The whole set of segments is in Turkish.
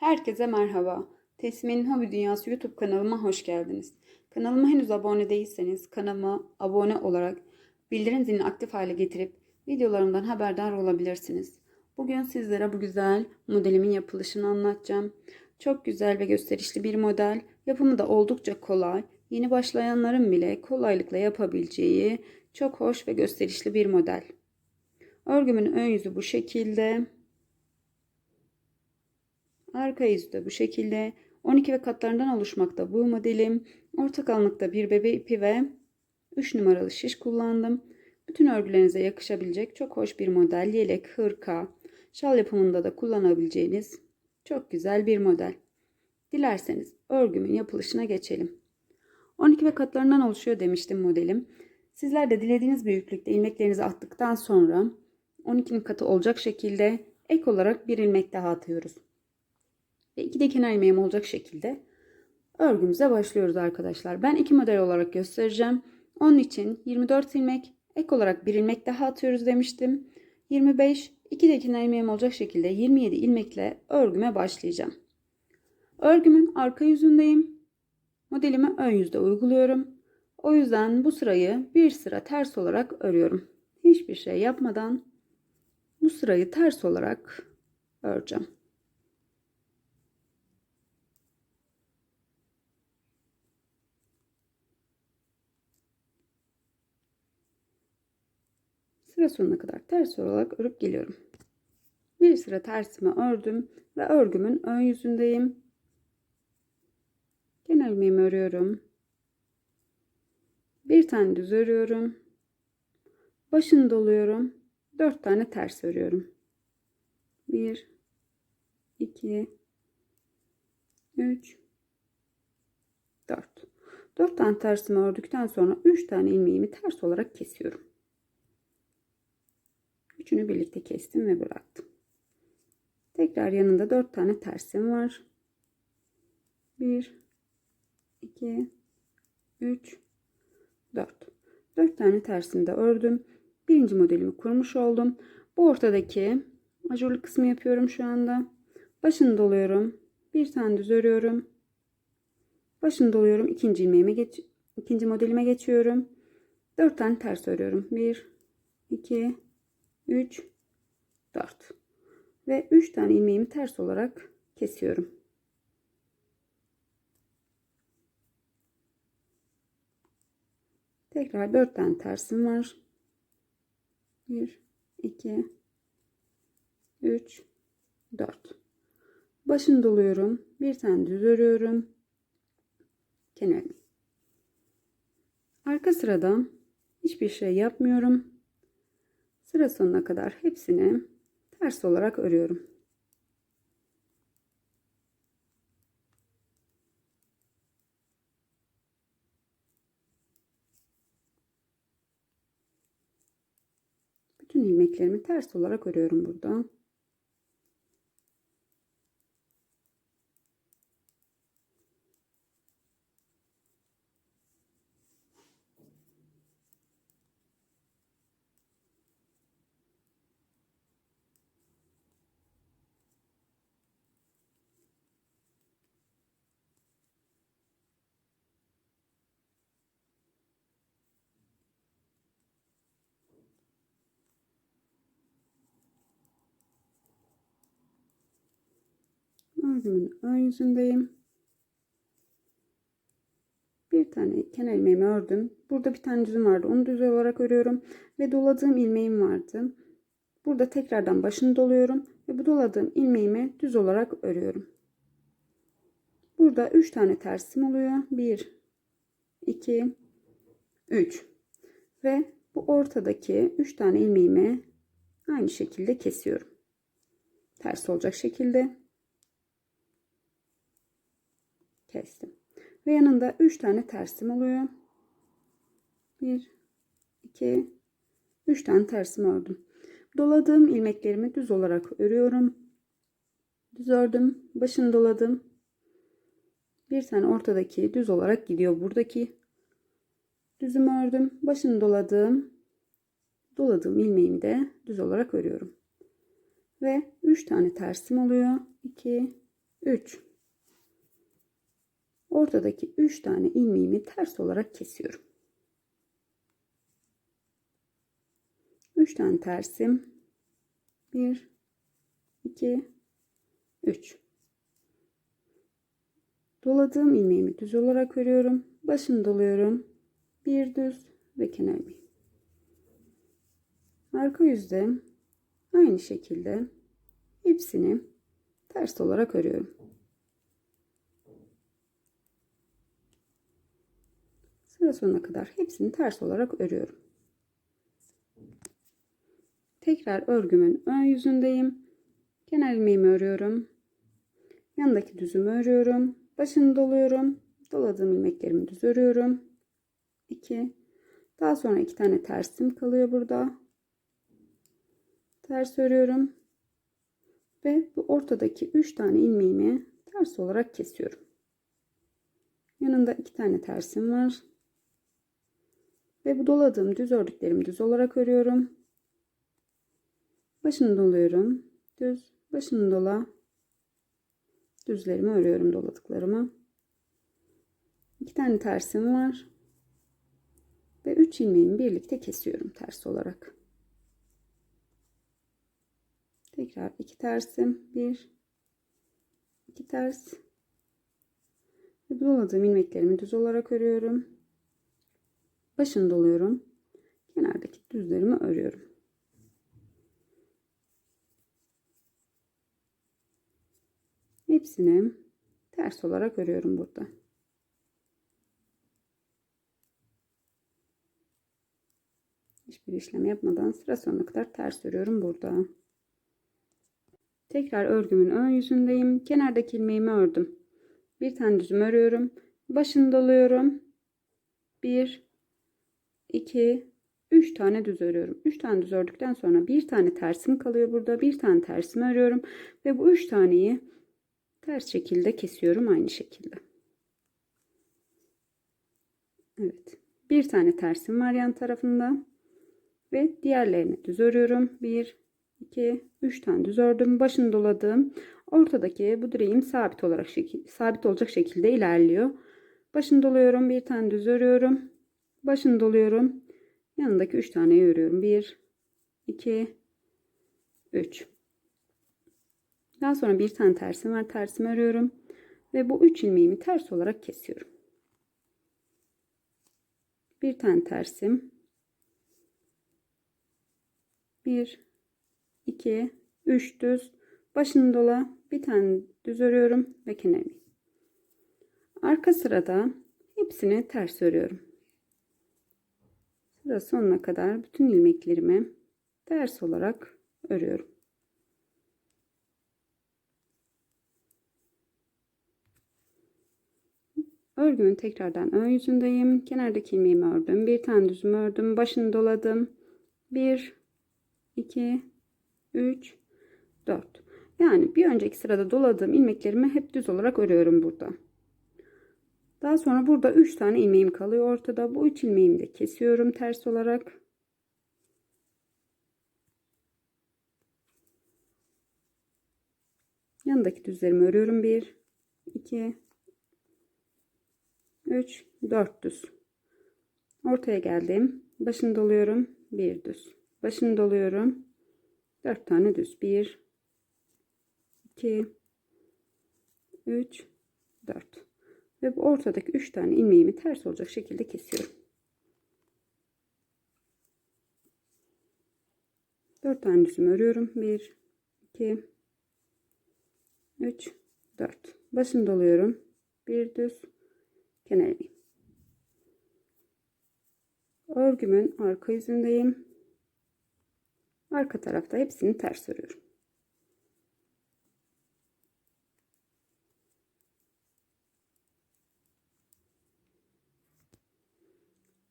Herkese merhaba. Tesmi'nin Hobi Dünyası YouTube kanalıma hoş geldiniz. Kanalıma henüz abone değilseniz kanalıma abone olarak bildirim zilini aktif hale getirip videolarımdan haberdar olabilirsiniz. Bugün sizlere bu güzel modelimin yapılışını anlatacağım. Çok güzel ve gösterişli bir model. Yapımı da oldukça kolay. Yeni başlayanların bile kolaylıkla yapabileceği çok hoş ve gösterişli bir model. Örgümün ön yüzü bu şekilde. Arka yüzü de bu şekilde. 12 ve katlarından oluşmakta bu modelim. Orta kalınlıkta bir bebe ipi ve 3 numaralı şiş kullandım. Bütün örgülerinize yakışabilecek çok hoş bir model. Yelek, hırka, şal yapımında da kullanabileceğiniz çok güzel bir model. Dilerseniz örgümün yapılışına geçelim. 12 ve katlarından oluşuyor demiştim modelim. Sizler de dilediğiniz büyüklükte ilmeklerinizi attıktan sonra 12'nin katı olacak şekilde ek olarak bir ilmek daha atıyoruz. Ve iki de kenar ilmeğim olacak şekilde örgümüze başlıyoruz arkadaşlar. Ben iki model olarak göstereceğim. Onun için 24 ilmek ek olarak bir ilmek daha atıyoruz demiştim. 25 iki de kenar ilmeğim olacak şekilde 27 ilmekle örgüme başlayacağım. Örgümün arka yüzündeyim. Modelimi ön yüzde uyguluyorum. O yüzden bu sırayı bir sıra ters olarak örüyorum. Hiçbir şey yapmadan bu sırayı ters olarak öreceğim. Sıra sonuna kadar ters olarak örüp geliyorum. Bir sıra tersimi ördüm ve örgümün ön yüzündeyim. Kenar ilmeğimi örüyorum. Bir tane düz örüyorum. Başını doluyorum. Dört tane ters örüyorum. Bir, iki, üç, dört. Dört tane tersimi ördükten sonra üç tane ilmeğimi ters olarak kesiyorum. Üçünü birlikte kestim ve bıraktım. Tekrar yanında dört tane tersim var. Bir, iki, üç, dört. Dört tane tersimi de ördüm. Birinci modelimi kurmuş oldum. Bu ortadaki ajurlu kısmı yapıyorum şu anda. Başını doluyorum. Bir tane düz örüyorum. Başını doluyorum. İkinci ilmeğime geç, ikinci modelime geçiyorum. Dört tane ters örüyorum. Bir, iki, 3 4 ve 3 tane ilmeğimi ters olarak kesiyorum. Tekrar 4 tane tersim var. 1 2 3 4 Başını doluyorum. Bir tane düz örüyorum. Kenarını. Arka sırada hiçbir şey yapmıyorum. Sıra sonuna kadar hepsini ters olarak örüyorum. Bütün ilmeklerimi ters olarak örüyorum burada. Örgümün ön yüzündeyim. Bir tane kenar ilmeğimi ördüm. Burada bir tane düzüm vardı. Onu düz olarak örüyorum. Ve doladığım ilmeğim vardı. Burada tekrardan başını doluyorum. Ve bu doladığım ilmeğimi düz olarak örüyorum. Burada 3 tane tersim oluyor. 1, 2, 3. Ve bu ortadaki 3 tane ilmeğimi aynı şekilde kesiyorum. Ters olacak şekilde. Kestim. Ve yanında 3 tane tersim oluyor. 1 2 3 tane tersim ördüm. Doladığım ilmeklerimi düz olarak örüyorum. Düz ördüm. Başını doladım. Bir tane ortadaki düz olarak gidiyor buradaki. Düzümü ördüm. Başını doladım. Doladığım ilmeğimi de düz olarak örüyorum. Ve 3 tane tersim oluyor. 2 3 ortadaki 3 tane ilmeğimi ters olarak kesiyorum. 3 tane tersim. 1 2 3 doladığım ilmeğimi düz olarak örüyorum. Başını doluyorum. Bir düz ve kenar ilmeği. Arka yüzde aynı şekilde hepsini ters olarak örüyorum sıra sonuna kadar hepsini ters olarak örüyorum. Tekrar örgümün ön yüzündeyim. Kenar ilmeğimi örüyorum. Yanındaki düzümü örüyorum. Başını doluyorum. Doladığım ilmeklerimi düz örüyorum. 2 daha sonra iki tane tersim kalıyor burada. Ters örüyorum. Ve bu ortadaki 3 tane ilmeğimi ters olarak kesiyorum. Yanında iki tane tersim var ve bu doladığım düz ördüklerimi düz olarak örüyorum. Başını doluyorum. Düz. Başını dola. Düzlerimi örüyorum doladıklarımı iki tane tersim var. Ve 3 ilmeğimi birlikte kesiyorum ters olarak. Tekrar iki tersim. Bir. İki ters. Ve doladığım ilmeklerimi düz olarak örüyorum başını doluyorum. Kenardaki düzlerimi örüyorum. Hepsini ters olarak örüyorum burada. Hiçbir işlem yapmadan sıra sonuna kadar ters örüyorum burada. Tekrar örgümün ön yüzündeyim. Kenardaki ilmeğimi ördüm. Bir tane düzüm örüyorum. Başını doluyorum. 1 2 3 tane düz örüyorum. 3 tane düz ördükten sonra bir tane tersim kalıyor burada. Bir tane tersimi örüyorum ve bu 3 taneyi ters şekilde kesiyorum aynı şekilde. Evet bir tane tersim var yan tarafında ve diğerlerini düz örüyorum. 1 2 3 tane düz ördüm. Başını doladım. Ortadaki bu direğim sabit olarak sabit olacak şekilde ilerliyor. Başını doluyorum. Bir tane düz örüyorum başını doluyorum. Yanındaki 3 tane örüyorum. 1 2 3 daha sonra bir tane tersim var. Tersimi örüyorum. Ve bu 3 ilmeğimi ters olarak kesiyorum. Bir tane tersim. 1 2 3 düz. Başını dola. Bir tane düz örüyorum ve kenar arka sırada hepsini ters örüyorum sıra sonuna kadar bütün ilmeklerimi ters olarak örüyorum. Örgümün tekrardan ön yüzündeyim. Kenardaki ilmeğimi ördüm. Bir tane düzümü ördüm. Başını doladım. 1 2 3 4 yani bir önceki sırada doladığım ilmeklerimi hep düz olarak örüyorum burada daha sonra burada 3 tane ilmeğim kalıyor ortada. Bu 3 ilmeğimi de kesiyorum ters olarak. Yanındaki düzlerimi örüyorum. 1 2 3 4 düz. Ortaya geldim. Başını doluyorum. Bir düz. Başını doluyorum. 4 tane düz. 1 2 3 4 ve bu ortadaki 3 tane ilmeğimi ters olacak şekilde kesiyorum. 4 tane düzüm örüyorum. 1 2 3 4 başını doluyorum. Bir düz kenar ilmeği. Örgümün arka yüzündeyim. Arka tarafta hepsini ters örüyorum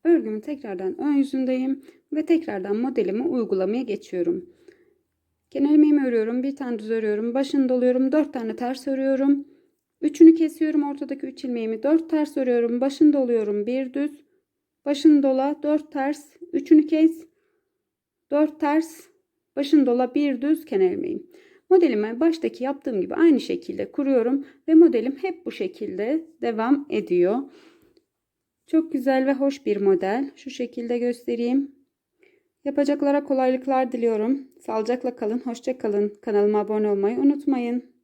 örgümün tekrardan ön yüzündeyim ve tekrardan modelimi uygulamaya geçiyorum. Kenar ilmeğimi örüyorum bir tane düz örüyorum başını doluyorum 4 tane ters örüyorum. Üçünü kesiyorum ortadaki 3 ilmeğimi 4 ters örüyorum başını doluyorum bir düz. Başını dola 4 ters üçünü kes 4 ters başını dola bir düz kenar ilmeğim. Modelimi baştaki yaptığım gibi aynı şekilde kuruyorum ve modelim hep bu şekilde devam ediyor. Çok güzel ve hoş bir model. Şu şekilde göstereyim. Yapacaklara kolaylıklar diliyorum. Sağlıcakla kalın, hoşça kalın. Kanalıma abone olmayı unutmayın.